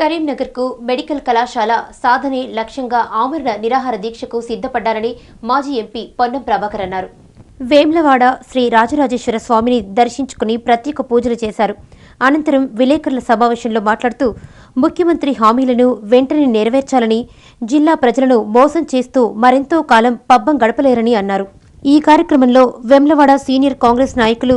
కరీంనగర్కు medical కళాశాల సాధనే లక్ష్యంగా ఆమరణ నిరాహార దీక్షకు సిద్ధపడ్డారని మాజీ ఎంపీ పొన్నం ప్రభాకర్ అన్నారు. వేమ్లవాడ శ్రీ రాజరాజేశ్వర స్వామిని దర్శించుకుని ప్రత్యేక పూజలు చేశారు. అనంతరం విలేకరుల సమావేశంలో మాట్లాడుతూ ముఖ్యమంత్రి హామీలను వెంటనే నెరవేర్చాలని జిల్లా ప్రజలను మోసం చేస్తూ మరెంతో కాలం పబ్బం గడపలేరని అన్నారు. ఈ కార్యక్రమంలో వెమ్లవాడ సీనియర్ కాంగ్రెస్ నాయకులు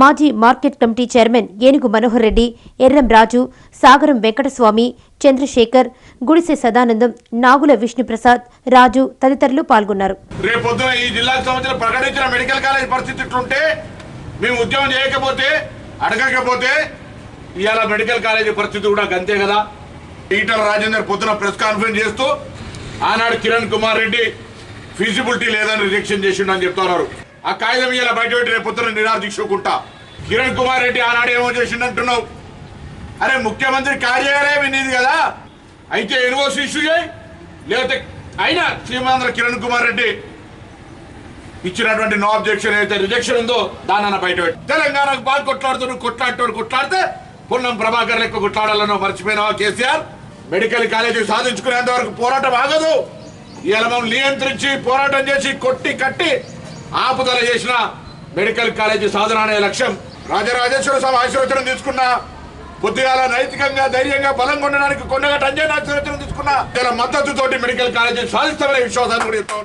మాజీ మార్కెట్ కమిటీ చైర్మన్ ఏనుగు మనోహర్ రెడ్డి ఎర్రం రాజు సాగరం వెంకటస్వామి చంద్రశేఖర్ గుడిసె సదానందం నాగుల విష్ణుప్రసాద్ రాజు తదితరులు పాల్గొన్నారు. రేపొద్దున ఈ జిల్లాకు సంబంధించిన ప్రకటించిన మెడికల్ కాలేజ్ పరిస్థితి మేము ఉద్యమం చేయకపోతే అడగకపోతే ఇవాళ మెడికల్ కాలేజీ పరిస్థితి కూడా అంతే కదా. ఈటల రాజేందర్ పొద్దున ప్రెస్ కాన్ఫరెన్స్ చేస్తూ ఆనాడు కిరణ్ కుమార్ రెడ్డి ఫీజిబిలిటీ లేదని రిజెక్షన్ చేసిండు అని చెప్తున్నారు ఆ కాగితం ఇవాళ బయట పెట్టి రేపు పొద్దున నిరాదీక్షకుంటా కిరణ్ కుమార్ రెడ్డి ఆనాడు ఏమో చేసిండు అంటున్నావు. అరే ముఖ్యమంత్రి కార్యాలయం వినేది కదా. అయితే యూనివర్సిటీ ఇష్యూ చేయి. లేకపోతే అయినా శ్రీమాంధ్ర కిరణ్ కుమార్ రెడ్డి ఇచ్చినటువంటి నో అబ్జెక్షన్ అయితే రిజెక్షన్ ఉందో దానన్న బయట తెలంగాణకు బాగా కొట్లాడుతున్నాడు కొట్లాడుతూ కొట్లాడితే పొన్నం ప్రభాకర్ లెక్క కొట్లాడాలనో మర్చిపోయినావా కేసీఆర్? మెడికల్ కాలేజీ సాధించుకునేంత వరకు పోరాటం ఆగదు. ఇలా మనం నియంత్రించి పోరాటం చేసి కొట్టి కట్టి ఆపుదల చేసిన మెడికల్ కాలేజీ సాధన అనే లక్ష్యం రాజరాజేశ్వర స్వామి ఆశీర్వచనం తీసుకున్న పొద్దుగాల నైతికంగా ధైర్యంగా బలంగా ఉండడానికి కొండగా టంజన్ ఆశీర్వచనం తీసుకున్న ఇలా మద్దతుతోటి మెడికల్ కాలేజీ సాధిస్తామనే విశ్వాసాన్ని కూడా చెప్తా